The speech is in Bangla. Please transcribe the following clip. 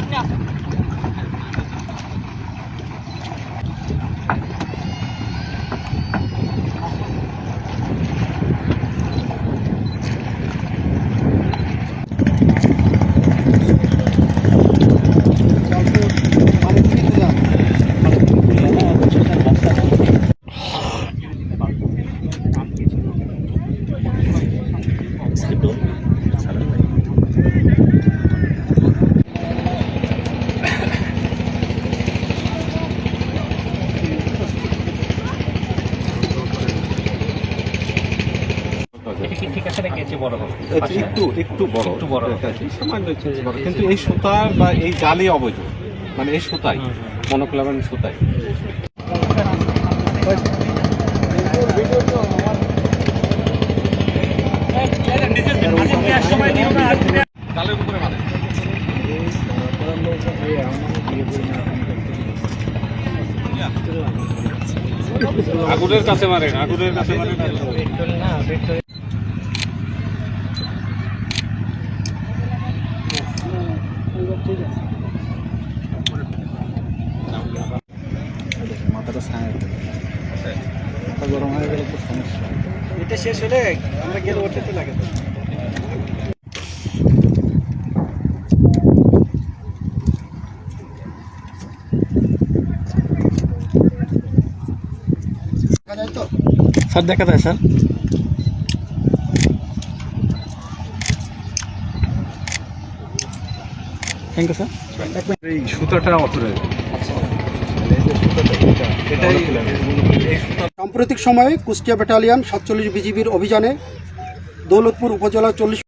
এটা কি নাকি? বড় হবে। একটু একটু বড় একটু বড়। সামান্য বড়। কিন্তু এই সুতা বা এই জালি অবৈধ। মানে এই সুতাই। মনোক্লাবেন সুতাই উপরে মানে আগুনের কাছে মারেন আগুনের কাছে মারেন। মাথাটা ছায়া মাথা গরম হয়ে গেলে তো সমস্যা। এটা শেষ হলে আমরা গেলে ওঠে তো লাগে। স্যার দেখা যায় স্যার। Thank you sir. এই সুতাটা অথরে সাম্প্রতিক সময়ে কুষ্টিয়া ব্যাটালিয়ান সাতচল্লিশ বিজিবির অভিযানে দৌলতপুর উপজেলা চল্লিশ